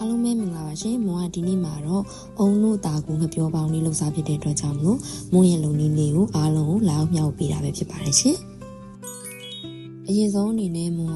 အားလုံးပဲမင်္ဂလာပါရှင်မွန်ကဒီနေ့မှာတော့အုံတို့တာကူငပြောပေါင်းလေးလှုပ်ရှားဖြစ်တဲ့အတွက်ကြောင့်မလို့မွန်ရဲ့လုံနည်းလေးကိုအားလုံးကိုလာအောင်မြောက်ပေးတာပဲဖြစ်ပါတယ်ရှင် အရင်ဆုံးအနေနဲ့မွန်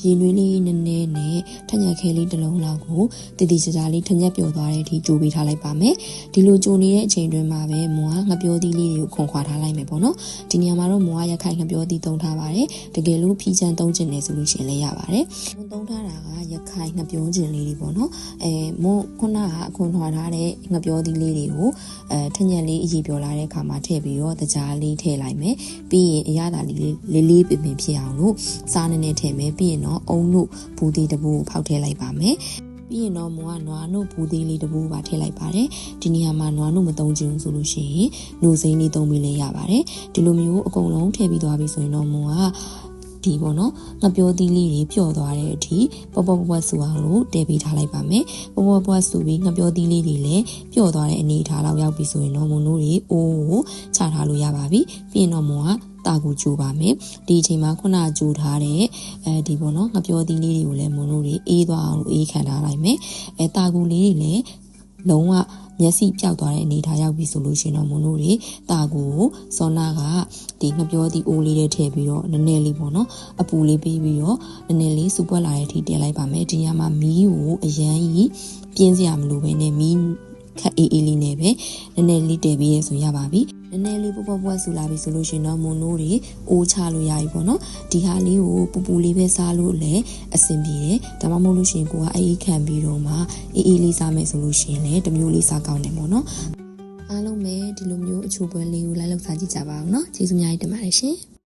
ကရေနွေးလေးနည်းနည်းနဲ့ထညက်ခဲလေးတစ်လုံးလောက်ကိုတည်တည်ချာချာလေးထညက်ပျော်သွားတဲ့အထိကြိုးပေးထားလိုက်ပါမယ်ဒီလိုကြိုနေတဲ့အချိန်တွင်းမှာပဲမွန်ကငပြောသီးလေးတွေကိုခွန်ခွာထားလိုက်မယ်ပေါ့နော်ဒီနေရာမှာတော့မွန်ကရက်ခိုင်ငပြောသီးသုံးထားပါတယ်တကယ်လို့ဖီချန်သုံးကျင်နေဆိုလို့ရှိရင်လည်းရပါတယ်မွန်သုံးထားတာကရက်ခိုင်ငပြောကျင်လေးတွေပေါ့နော်အဲမွန်ခုနကအခွန်ထွာထားတဲ့ငပြောသီးလေးတွေကိုအဲထညက်လေးအရေးပြောလာတဲ့အခါမှာထည့်ပြီးတော့တကြားလေးထည့်လိုက်မယ်ပြီးရင်အရသာလေးလေးလေးပင်ပင်ဖြစ်အောင်လို့စားနေနေထည့်မယ်ပြီးရင်တော့အုံလို့ဘူးသေးတပူဖောက်ထည့်လိုက်ပါမယ်ပြီးရင်တော့မွန်ကနွားနုဘူးသေးလေးတပူပါထည့်လိုက်ပါတယ်ဒီနေရာမှာနွားနုမသုံးချင်ဘူးဆိုလို့ရှိရင်နှုတ်စိမ်းလေးသုံးပြီးလည်းရပါတယ်ဒီလိုမျိုးအကုန်လုံးထည့်ပြီးသွားပြီဆိုရင်တော့မွန်ကဒီပေါ့နော်ငပြောသီးလေးတွေပျော့သွားတဲ့အထိပေါ့ပေါ့ပွားဆူအောင်လို့တည်ပေးထားလိုက်ပါမယ်ပေါ့ပေါ့ပွားဆူပြီးငပြောသီးလေးတွေလည်းပျော့သွားတဲ့အနေအထားလောက်ရောက်ပြီဆိုရင်တော့မွန်တို့တွေအိုးကိုချထားလို့ရပါပြီပြီးရင်တော့မွန်က တာကူကြိုပါမယ်ဒီအချိန်မှာခုနကြိုထားတဲ့အဲဒီပေါ့နော်ငပြောသီးလေးတွေကိုလည်းမွန်တို့တွေအေးသွားအောင်လို့အေးခံထားလိုက်မယ်အဲတာကူလေးတွေလည်းလုံးဝမျက်စိပျောက်သွားတဲ့အနေထားရောက်ပြီဆိုလို့ရှိရင်တော့မွန်တို့တွေတာကူကိုစောနာကဒီငပြောသီးအိုးလေးတွေထည့်ပြီးတော့နည်းနည်းလေးပေါ့နော်အပူလေးပေးပြီးတော့နည်းနည်းလေးစူပွက်လာတဲ့အထိတင်လိုက်ပါမယ်ဒီညမှာမီးကိုအရန်ကြီးပြင်းစရာမလိုဘဲနဲ့မီးခက်အေးအေးလေးနဲ့ပဲနည်းနည်းလေးတည်ပြီးရဆိုရပါပြီ နည်းနည်းလေးပူပပွက်ဆူလာပြီဆိုလို့ရှင်တော့မွန်နိုးတွေအိုးချလို့ရပြီပေါ့နော်ဒီဟာလေးကိုပူပူလေးပဲစားလို့လည်းအဆင်ပြေတယ်ဒါမှမဟုတ်လို့ရှင်ကိုကအေးအေးခံပြီးတော့မှအေးအေးလေးစားမယ်ဆိုလို့ရှင်လည်းတစ်မျိုးလေးစားကောင်းတယ်ပေါ့နော်အားလုံးပဲဒီလိုမျိုးအချိုပွဲလေးကိုလိုက်လောက်စားကြည့်ကြပါအောင်နော်ကျေးဇူးများတင်ပါတယ်ရှင်